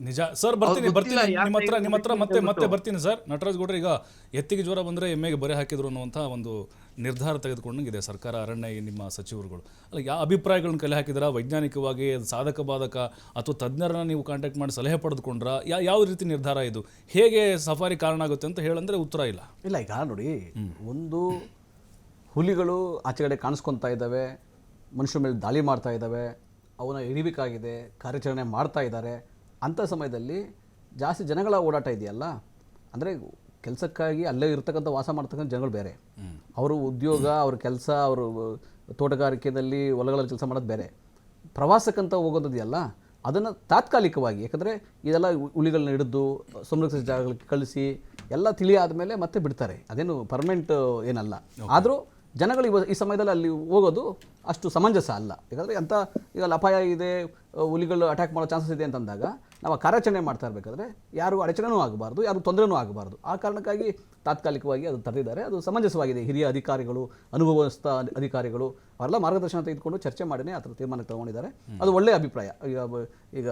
ನಿಜ. ಸರ್ ಬರ್ತೀನಿ ಬರ್ತೀನಿ. ನಿಮ್ಮ ಹತ್ರ ನಿಮ್ಮ ಹತ್ರ ಮತ್ತೆ ಮತ್ತೆ ಬರ್ತೀನಿ ಸರ್ ನಟರಾಜ್ ಗೌಡ್ರೆ ಈಗ ಎತ್ತಿಗೆ ಜ್ವರ ಬಂದರೆ ಎಮ್ಮೆಗೆ ಬರೆ ಹಾಕಿದ್ರು ಅನ್ನುವಂಥ ಒಂದು ನಿರ್ಧಾರ ತೆಗೆದುಕೊಂಡಂಗಿದೆ ಸರ್ಕಾರ ಅರಣ್ಯ ಈ ನಿಮ್ಮ ಸಚಿವರುಗಳು. ಅಲ್ಲ ಯಾವ ಅಭಿಪ್ರಾಯಗಳನ್ನ ಕಲೆ ಹಾಕಿದ್ರ ವೈಜ್ಞಾನಿಕವಾಗಿ ಅದು ಸಾಧಕ ಬಾಧಕ ಅಥವಾ ತಜ್ಞರನ್ನ ನೀವು ಕಾಂಟ್ಯಾಕ್ಟ್ ಮಾಡಿ ಸಲಹೆ ಪಡೆದುಕೊಂಡ್ರ? ಯಾ ಯಾವ ರೀತಿ ನಿರ್ಧಾರ ಇದು? ಹೇಗೆ ಸಫಾರಿ ಕಾರಣ ಆಗುತ್ತೆ ಅಂತ ಹೇಳಂದ್ರೆ ಉತ್ತರ ಇಲ್ಲ. ಇಲ್ಲ ಈಗ ನೋಡಿ ಒಂದು ಹುಲಿಗಳು ಆಚೆ ಕಡೆ ಕಾಣಿಸ್ಕೊತಾ ಇದ್ದಾವೆ ಮನುಷ್ಯರ ಮೇಲೆ ದಾಳಿ ಮಾಡ್ತಾ ಇದ್ದಾವೆ ಅವನ್ನ ಹಿಡಿಬೇಕಾಗಿದೆ ಕಾರ್ಯಾಚರಣೆ ಮಾಡ್ತಾ ಇದ್ದಾರೆ. ಅಂಥ ಸಮಯದಲ್ಲಿ ಜಾಸ್ತಿ ಜನಗಳ ಓಡಾಟ ಇದೆಯಲ್ಲ ಅಂದರೆ ಕೆಲಸಕ್ಕಾಗಿ ಅಲ್ಲೇ ಇರ್ತಕ್ಕಂಥ ವಾಸ ಮಾಡ್ತಕ್ಕಂಥ ಜನಗಳು ಬೇರೆ. ಅವರು ಉದ್ಯೋಗ ಅವ್ರ ಕೆಲಸ ಅವರು ತೋಟಗಾರಿಕೆಯಲ್ಲಿ ಹೊಲಗಳಲ್ಲಿ ಕೆಲಸ ಮಾಡೋದು ಬೇರೆ. ಪ್ರವಾಸಕ್ಕಂತ ಹೋಗೋದಿದೆಯಲ್ಲ ಅದನ್ನು ತಾತ್ಕಾಲಿಕವಾಗಿ ಯಾಕಂದರೆ ಇದೆಲ್ಲ ಹುಲಿಗಳನ್ನ ಹಿಡಿದು ಸಂರಕ್ಷಿತ ಜಾಗಗಳಿಗೆ ಕಳಿಸಿ ಎಲ್ಲ ತಿಳಿ ಆದಮೇಲೆ ಮತ್ತೆ ಬಿಡ್ತಾರೆ. ಅದೇನು ಪರ್ಮನೆಂಟ್ ಏನಲ್ಲ. ಆದರೂ ಜನಗಳು ಇವ ಈ ಸಮಯದಲ್ಲಿ ಅಲ್ಲಿ ಹೋಗೋದು ಅಷ್ಟು ಸಮಂಜಸ ಅಲ್ಲ. ಯಾಕಂದರೆ ಅಂಥ ಈಗ ಅಲ್ಲಿ ಅಪಾಯ ಇದೆ ಹುಲಿಗಳು ಅಟ್ಯಾಕ್ ಮಾಡೋ ಚಾನ್ಸಸ್ ಇದೆ ಅಂತಂದಾಗ ನಾವು ಕಾರ್ಯಾಚರಣೆ ಮಾಡ್ತಾ ಇರಬೇಕಾದ್ರೆ ಯಾರು ಅಡಚಣೆನೂ ಆಗಬಾರ್ದು ಯಾರು ತೊಂದರೆನೂ ಆಗಬಾರ್ದು. ಆ ಕಾರಣಕ್ಕಾಗಿ ತಾತ್ಕಾಲಿಕವಾಗಿ ಅದು ತಡೆದಿದ್ದಾರೆ ಅದು ಸಮಂಜಸವಾಗಿದೆ. ಹಿರಿಯ ಅಧಿಕಾರಿಗಳು ಅನುಭವಸ್ಥ ಅಧಿಕಾರಿಗಳು ಅವರೆಲ್ಲ ಮಾರ್ಗದರ್ಶನ ತೆಗೆದುಕೊಂಡು ಚರ್ಚೆ ಮಾಡಿನೇ ಆ ಥರ ತೀರ್ಮಾನ ತಗೊಂಡಿದ್ದಾರೆ. ಅದು ಒಳ್ಳೆಯ ಅಭಿಪ್ರಾಯ. ಈಗ ಈಗ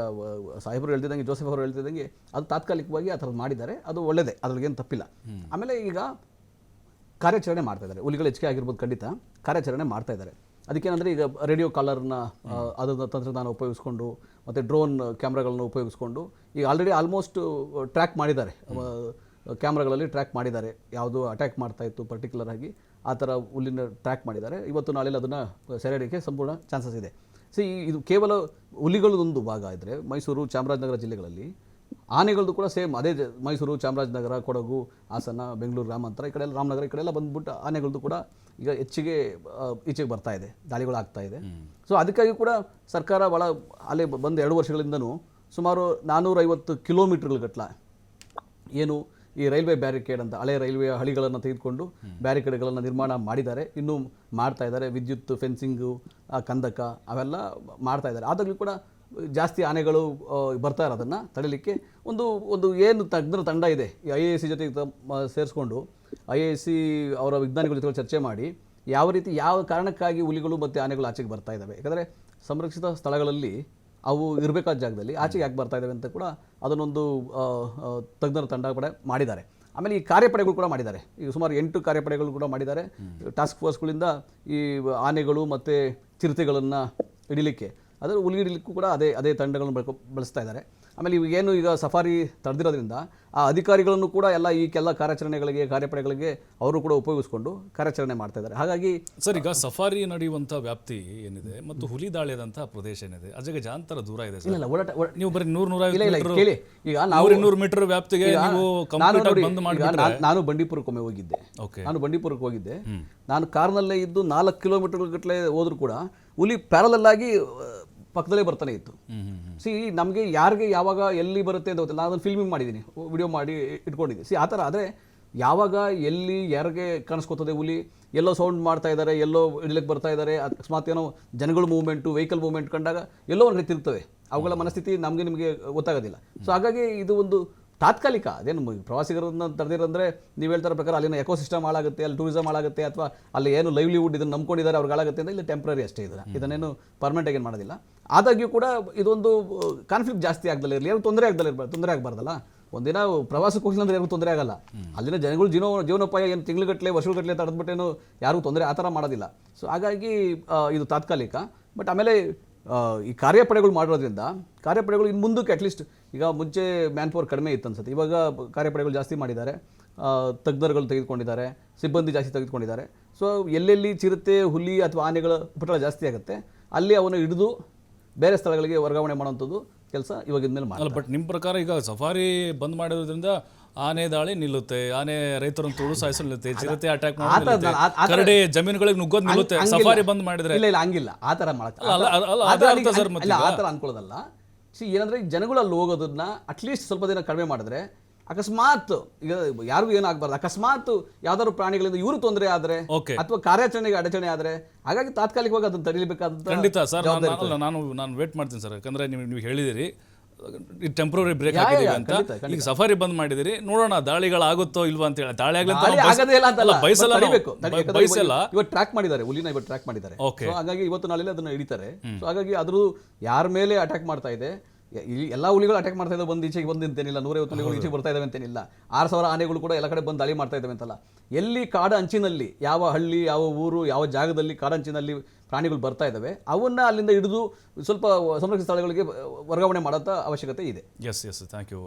ಸಾಹೇಬರು ಹೇಳ್ತಿದ್ದಂಗೆ ಜೋಸೆಫ್ ಅವರು ಹೇಳ್ತಿದ್ದಂಗೆ ಅದು ತಾತ್ಕಾಲಿಕವಾಗಿ ಆ ಥರದ್ದು ಮಾಡಿದ್ದಾರೆ. ಅದು ಒಳ್ಳೆಯದೇ ಅದ್ರೊಳಗೇನು ತಪ್ಪಿಲ್ಲ. ಆಮೇಲೆ ಈಗ ಕಾರ್ಯಾಚರಣೆ ಮಾಡ್ತಾ ಇದ್ದಾರೆ. ಹುಲಿಗಳು ಹೆಚ್ಚಿಗೆ ಆಗಿರ್ಬೋದು ಖಂಡಿತ. ಕಾರ್ಯಾಚರಣೆ ಮಾಡ್ತಾ ಇದ್ದಾರೆ. ಅದಕ್ಕೇನಂದರೆ ಈಗ ರೇಡಿಯೋ ಕಾಲರ್ನ ಅದನ್ನ ತಂತ್ರಜ್ಞಾನ ಉಪಯೋಗಿಸ್ಕೊಂಡು ಮತ್ತು ಡ್ರೋನ್ ಕ್ಯಾಮ್ರಾಗಳನ್ನ ಉಪಯೋಗಿಸ್ಕೊಂಡು ಈಗ ಆಲ್ರೆಡಿ ಆಲ್ಮೋಸ್ಟ್ ಟ್ರ್ಯಾಕ್ ಮಾಡಿದ್ದಾರೆ. ಕ್ಯಾಮ್ರಾಗಳಲ್ಲಿ ಟ್ರ್ಯಾಕ್ ಮಾಡಿದ್ದಾರೆ. ಯಾವುದು ಅಟ್ಯಾಕ್ ಮಾಡ್ತಾ ಇತ್ತು ಪರ್ಟಿಕ್ಯುಲರ್ ಆಗಿ ಆ ಥರ ಹುಲ್ಲಿನ ಟ್ರ್ಯಾಕ್ ಮಾಡಿದ್ದಾರೆ. ಇವತ್ತು ನಾಳೆಲ್ಲ ಅದನ್ನು ಸೆರೆ ಹಿಡಿಯೋಕ್ಕೆ ಸಂಪೂರ್ಣ ಚಾನ್ಸಸ್ ಇದೆ. ಸೊ ಇದು ಕೇವಲ ಹುಲಿಗಳದೊಂದು ಭಾಗ ಇದ್ದರೆ ಮೈಸೂರು ಚಾಮರಾಜನಗರ ಜಿಲ್ಲೆಗಳಲ್ಲಿ ಆನೆಗಳದ್ದು ಕೂಡ ಸೇಮ್. ಅದೇ ಮೈಸೂರು ಚಾಮರಾಜನಗರ ಕೊಡಗು ಹಾಸನ ಬೆಂಗಳೂರು ಗ್ರಾಮಾಂತರ ಈ ಕಡೆ ಎಲ್ಲ ರಾಮನಗರ ಈ ಕಡೆ ಎಲ್ಲ ಬಂದ್ಬಿಟ್ಟು ಆನೆಗಳದ್ದು ಕೂಡ ಈಗ ಹೆಚ್ಚಿಗೆ ಈಚೆಗೆ ಬರ್ತಾ ಇದೆ. ದಾಳಿಗಳು ಆಗ್ತಾ ಇದೆ. ಸೊ ಅದಕ್ಕಾಗಿ ಕೂಡ ಸರ್ಕಾರ ಭಾಳ ಅಲ್ಲೇ ಬಂದ ಎರಡು ವರ್ಷಗಳಿಂದನೂ ಸುಮಾರು ನಾನ್ನೂರೈವತ್ತು ಕಿಲೋಮೀಟರ್ಗಳ ಗಟ್ಲ ಏನು ಈ ರೈಲ್ವೆ ಬ್ಯಾರಿಕೇಡ್ ಅಂತ ಹಳೆ ರೈಲ್ವೆ ಹಳಿಗಳನ್ನು ತೆಗೆದುಕೊಂಡು ಬ್ಯಾರಿಕೇಡ್ಗಳನ್ನು ನಿರ್ಮಾಣ ಮಾಡಿದ್ದಾರೆ. ಇನ್ನೂ ಮಾಡ್ತಾ ಇದ್ದಾರೆ. ವಿದ್ಯುತ್ ಫೆನ್ಸಿಂಗು ಕಂದಕ ಅವೆಲ್ಲ ಮಾಡ್ತಾ ಇದ್ದಾರೆ. ಆದಾಗಲೂ ಕೂಡ ಜಾಸ್ತಿ ಆನೆಗಳು ಬರ್ತಾ ಇರೋದನ್ನು ತಡೀಲಿಕ್ಕೆ ಒಂದು ಒಂದು ಏನು ತಜ್ಞರ ತಂಡ ಇದೆ. ಈ ಐ ಎ ಸಿ ಜೊತೆಗೆ ಸೇರಿಸ್ಕೊಂಡು ಐ ಎ ಸಿ ಅವರ ವಿಜ್ಞಾನಿಗಳ ಜೊತೆ ಚರ್ಚೆ ಮಾಡಿ ಯಾವ ರೀತಿ ಯಾವ ಕಾರಣಕ್ಕಾಗಿ ಹುಲಿಗಳು ಮತ್ತು ಆನೆಗಳು ಆಚೆಗೆ ಬರ್ತಾ ಇದ್ದಾವೆ ಯಾಕಂದರೆ ಸಂರಕ್ಷಿತ ಸ್ಥಳಗಳಲ್ಲಿ ಅವು ಇರಬೇಕಾದ ಜಾಗದಲ್ಲಿ ಆಚೆಗೆ ಯಾಕೆ ಬರ್ತಾ ಇದ್ದಾವೆ ಅಂತ ಕೂಡ ಅದನ್ನೊಂದು ತಜ್ಞರ ತಂಡ ಕೂಡ ಮಾಡಿದ್ದಾರೆ. ಆಮೇಲೆ ಈ ಕಾರ್ಯಪಡೆಗಳು ಕೂಡ ಮಾಡಿದ್ದಾರೆ. ಈಗ ಸುಮಾರು ಎಂಟು ಕಾರ್ಯಪಡೆಗಳು ಕೂಡ ಮಾಡಿದ್ದಾರೆ. ಟಾಸ್ಕ್ ಫೋರ್ಸ್ಗಳಿಂದ ಈ ಆನೆಗಳು ಮತ್ತು ಚಿರತೆಗಳನ್ನು ಹಿಡಿಲಿಕ್ಕೆ. ಅದರ ಹುಲಿ ಹಿಡಿಲಿಕ್ಕೂ ಕೂಡ ಅದೇ ಅದೇ ತಂಡಗಳನ್ನು ಬಳಕ ಬಳಸ್ತಾ ಇದ್ದಾರೆ. ಆಮೇಲೆ ಇವಾಗೇನು ಈಗ ಸಫಾರಿ ತಡೆದಿರೋದ್ರಿಂದ ಆ ಅಧಿಕಾರಿಗಳನ್ನು ಕೂಡ ಎಲ್ಲ ಈ ಕೆಲ ಕಾರ್ಯಾಚರಣೆಗಳಿಗೆ ಕಾರ್ಯಪಡೆಗಳಿಗೆ ಅವರು ಕೂಡ ಉಪಯೋಗಿಸ್ಕೊಂಡು ಕಾರ್ಯಾಚರಣೆ ಮಾಡ್ತಾ ಇದ್ದಾರೆ. ಹಾಗಾಗಿ ಸರ್ ಈಗ ಸಫಾರಿ ನಡೆಯುವಂಥ ವ್ಯಾಪ್ತಿ ಏನಿದೆ ಮತ್ತು ಹುಲಿ ದಾಳಿಯಾದಂಥ ಪ್ರದೇಶ ಏನಿದೆ? ಅಜಗ ಜಾಂತರ ದೂರ ಇದೆ ಸರ್. ಇಲ್ಲ ಇಲ್ಲ ನೀವು ಬರೀ ನೂರ ಇಲ್ಲ ಇಲ್ಲ ನೂರ ಕೇಳಿ. ಈಗ ನಾವು ನೂರ ಇನ್ನೂರು ಮೀಟರ್ ವ್ಯಾಪ್ತಿಗೆ ನೀವು ಬಂದ್ ಮಾಡಿ ನಾನ್- ಬಂಡೀಪುರಕ್ಕೊಮ್ಮೆ ಹೋಗಿದ್ದೆ. ಓಕೆ. ನಾನು ಬಂಡೀಪುರಕ್ಕೆ ಹೋಗಿದ್ದೆ. ನಾನು ಕಾರ್ನಲ್ಲೇ ಇದ್ದು ನಾಲ್ಕು ಕಿಲೋಮೀಟರ್ ಗಟ್ಟಲೆ ಹೋದ್ರು ಕೂಡ ಹುಲಿ ಪ್ಯಾರಲಲ್ ಆಗಿ ಪಕ್ಕದಲ್ಲೇ ಬರ್ತಾನೆ ಇತ್ತು. ಸಿ ನಮಗೆ ಯಾರಿಗೆ ಯಾವಾಗ ಎಲ್ಲಿ ಬರುತ್ತೆ ಅಂತ ಗೊತ್ತಿಲ್ಲ. ನಾನು ಫಿಲ್ಮಿಂಗ್ ಮಾಡಿದ್ದೀನಿ ವಿಡಿಯೋ ಮಾಡಿ ಇಟ್ಕೊಂಡಿದ್ದೀನಿ ಸಿ ಆ ಥರ ಆದರೆ ಯಾವಾಗ ಎಲ್ಲಿ ಯಾರಿಗೆ ಕಾಣಿಸ್ಕೊತದೆ ಹುಲಿ ಎಲ್ಲೋ ಸೌಂಡ್ ಮಾಡ್ತಾ ಇದ್ದಾರೆ ಎಲ್ಲೋ ಇಡ್ಲಿಕ್ಕೆ ಬರ್ತಾ ಇದ್ದಾರೆ ಅಕಸ್ಮಾತ್ ಏನೋ ಜನಗಳ ಮೂವ್ಮೆಂಟು ವೆಹಿಕಲ್ ಮೂವ್ಮೆಂಟ್ ಕಂಡಾಗ ಎಲ್ಲೋ ಒಂದು ತಿರುಗ್ತವೆ ಅವುಗಳ ಮನಸ್ಥಿತಿ ನಮಗೆ ನಿಮಗೆ ಗೊತ್ತಾಗೋದಿಲ್ಲ. ಸೊ ಹಾಗಾಗಿ ಇದು ಒಂದು ತಾತ್ಕಾಲಿಕ ಅದೇನು ಪ್ರವಾಸಿಗರನ್ನ ತಡೆದಿರಂದ್ರೆ ನೀವು ಹೇಳ್ತಾರ ಪ್ರಕಾರ ಅಲ್ಲಿನ ಎಕೋಸಿಸ್ಟಮ್ ಹಾಳಾಗುತ್ತೆ ಅಲ್ಲಿ ಟೂರಿಸಮ್ ಹಾಳಾಗುತ್ತೆ ಅಥವಾ ಅಲ್ಲಿ ಏನು ಲೈವ್ಲಿಹುಡ್ ಇದನ್ನು ನಂಬ್ಕೊಂಡಿದ್ದಾರೆ ಅವ್ರಿಗೆ ಹಾಳಾಗುತ್ತೆ ಅಂತ ಇಲ್ಲಿ ಟೆಂಪ್ರರಿ ಅಷ್ಟೇ ಇದನ್ನು. ಇದನ್ನೇನು ಪರ್ಮನೆಂಟ್ ಆಗಿ ಏನು ಮಾಡೋದಿಲ್ಲ. ಆದಾಗ್ಯೂ ಕೂಡ ಇದೊಂದು ಕಾನ್ಫ್ಲಿಕ್ಟ್ ಜಾಸ್ತಿ ಆಗ್ದಲ್ಲ ಇರಲಿ. ಏನು ತೊಂದರೆ ಆಗ್ದಲ್ಲ ಇರಬಾರ್ದು, ತೊಂದರೆ ಆಗಬಾರ್ದಲ್ಲ? ಒಂದಿನ ಪ್ರವಾಸಕ್ಕೆ ಹೋಗಿಲ್ಲ ಅಂದ್ರೆ ಯಾರಿಗೂ ತೊಂದರೆ ಆಗಲ್ಲ. ಅಲ್ಲಿನ ಜನಗಳು ಜೀವನ, ಜೀವನೋಪಾಯ ಏನು ತಿಂಗಳುಗಟ್ಟಲೆ ವರ್ಷಗಟ್ಟಲೆ ತಡೆದ್ಬಿಟ್ಟೇನು ಯಾರಿಗೂ ತೊಂದರೆ ಆ ಥರ ಮಾಡೋದಿಲ್ಲ. ಸೊ ಹಾಗಾಗಿ ಇದು ತಾತ್ಕಾಲಿಕ. ಬಟ್ ಆಮೇಲೆ ಈ ಕಾರ್ಯಪಡೆಗಳು ಮಾಡಿರೋದ್ರಿಂದ, ಕಾರ್ಯಪಡೆಗಳು ಇನ್ನು ಮುಂದಕ್ಕೆ ಅಟ್ಲೀಸ್ಟ್ ಈಗ ಮುಂಚೆ ಮ್ಯಾನ್ ಪವರ್ ಕಡಿಮೆ ಇತ್ತು ಅನ್ಸುತ್ತೆ. ಇವಾಗ ಕಾರ್ಯಪಡೆಗಳು ಜಾಸ್ತಿ ಮಾಡಿದ್ದಾರೆ. ತಜ್ಞರುಗಳು ತೆಗೆದುಕೊಂಡಿದ್ದಾರೆ, ಸಿಬ್ಬಂದಿ ಜಾಸ್ತಿ ತೆಗೆದುಕೊಂಡಿದ್ದಾರೆ. ಸೊ ಎಲ್ಲೆಲ್ಲಿ ಚಿರತೆ, ಹುಲಿ ಅಥವಾ ಆನೆಗಳ ಉಪಟಳ ಜಾಸ್ತಿ ಆಗುತ್ತೆ, ಅಲ್ಲಿ ಅವನ್ನು ಹಿಡಿದು ಬೇರೆ ಸ್ಥಳಗಳಿಗೆ ವರ್ಗಾವಣೆ ಮಾಡುವಂಥದ್ದು ಕೆಲಸ ಇವಾಗಿನ ಮೇಲೆ ಮಾಡಲ್ಲ ಬಟ್ ನಿಮ್ಮ ಪ್ರಕಾರ ಈಗ ಸಫಾರಿ ಬಂದ್ ಮಾಡಿರೋದ್ರಿಂದ ಆನೆ ದಾಳಿ ನಿಲ್ಲುತ್ತೆ ಆನೆ ರೈತರನ್ನು ತುಳು ಸಾಯಿಸಲು ನಿಲ್ಲುತ್ತೆ ಚಿರತೆ ಅಟ್ಯಾಕ್ ಮಾಡಿ ಕರಡಿ ಜಮೀನುಗಳಿಗೆ ನುಗ್ಗೋದು ನಿಲ್ಲುತ್ತೆ. ಸಫಾರಿ ಬಂದ್ ಮಾಡಿದ್ರೆ. ಇಲ್ಲ ಇಲ್ಲ ಹಂಗಿಲ್ಲ. ಆ ಥರ ಮಾಡಕ್ಕೆ ಆ ಥರ ಇಲ್ಲ ಆ ಅನ್ಕೊಳ್ಳೋದಲ್ಲ. ಸಿ ಏನಂದ್ರೆ ಈ ಜನಗಳು ಅಲ್ಲಿ ಹೋಗೋದನ್ನ ಅಟ್ಲೀಸ್ಟ್ ಸ್ವಲ್ಪ ದಿನ ಕಡಿಮೆ ಮಾಡಿದ್ರೆ ಅಕಸ್ಮಾತ್ ಈಗ ಯಾರಿಗೂ ಏನಾಗಬಾರ್ದು ಅಕಸ್ಮಾತ್ ಯಾವ್ದಾದ್ರು ಪ್ರಾಣಿಗಳಿಂದ ಇವರು ತೊಂದರೆ ಆದ್ರೆ ಅಥವಾ ಕಾರ್ಯಾಚರಣೆಗೆ ಅಡಚಣೆ ಆದ್ರೆ ಹಾಗಾಗಿ ತಾತ್ಕಾಲಿಕವಾಗಿ ಅದನ್ನು ತಡೆಯಬೇಕಾದಂತ ಖಂಡಿತ ಸರ್ ನಾನು ಅಲ್ಲ ನಾನು ನಾನು ವೇಟ್ ಮಾಡ್ತೀನಿ ಸರ್. ಯಾಕಂದ್ರೆ ನೀವು ನೀವು ಹೇಳಿದಿರಿ ಟೆಂಪ್ರರಿ ಬ್ರೇಕ್ ಯಾ, ಯಾ, ಹಾಕಿದೀವಿ ಅಂತ. ಖಂಡಿತ, ಈಗ ಸಫಾರಿ ಬಂದ್ ಮಾಡಿದಿರಿ ನೋಡೋಣ ದಾಳಿಗಳಾಗುತ್ತೋ ಇಲ್ವಾ ಅಂತ ಹೇಳಿ. ದಾಳಿ ಆಗ್ಲಿ ಅಂತ ದಾಳಿ ನಾವು ಬಯಸ್- ಆಗೋದೇ ಇಲ್ಲ ಅಂತಲ್ಲ ಬಯಸಲ್ಲ ನಾವು. ತಡಿಬೇಕು. ತಡಿ- ಬಯಸಲ್ಲ. ಇವತ್ತು- ಟ್ರ್ಯಾಕ್ ಮಾಡಿದ್ದಾರೆ ಹುಲಿನ ಇವತ್ತು ಟ್ರ್ಯಾಕ್ ಮಾಡಿದ್ದಾರೆ. Okay. So ಹಾಗಾಗಿ ಇವತ್ತು ನಾಳೆ ಅದನ್ನ ಹಿಡಿತಾರೆ. ಸೊ ಹಾಗಾಗಿ ಅದ್ರ ಯಾರ ಮೇಲೆ ಅಟ್ಯಾಕ್ ಮಾಡ್ತಾ ಇದೆ ಇಲ್ಲಿ ಎಲ್ಲ ಹುಲಿಗಳು ಅಟ್ಯಾಕ್ ಮಾಡ್ತಾ ಇದ್ದಾವೆ ಬಂದು ಈಚೆಗೆ ಬಂದು ಅಂತೇನಿಲ್ಲ ನೂರೈವತ್ತು ಹುಲಿಗಳು ಈಚೆಗೆ ಬರ್ತಾ ಇದ್ದಾವೆ ಅಂತೇನಿಲ್ಲ. ಆರು ಸಾವಿರ ಆನೆಗಳು ಕೂಡ ಎಲ್ಲ ಕಡೆ ಬಂದು ದಾಳಿ ಮಾಡ್ತಾ ಇದ್ದಾವೆ ಅಂತಲ್ಲ. ಎಲ್ಲಿ ಕಾಡ ಅಂಚಿನಲ್ಲಿ ಯಾವ ಹಳ್ಳಿ ಯಾವ ಊರು ಯಾವ ಜಾಗದಲ್ಲಿ ಕಾಡಂಚಿನಲ್ಲಿ ಪ್ರಾಣಿಗಳು ಬರ್ತಾ ಇದ್ದಾವೆ ಅವನ್ನ ಅಲ್ಲಿಂದ ಹಿಡಿದು ಸ್ವಲ್ಪ ಸಂರಕ್ಷಿತ ಸ್ಥಳಗಳಿಗೆ ವರ್ಗಾವಣೆ ಮಾಡೋಂಥ ಅವಶ್ಯಕತೆ ಇದೆ. S yes thank you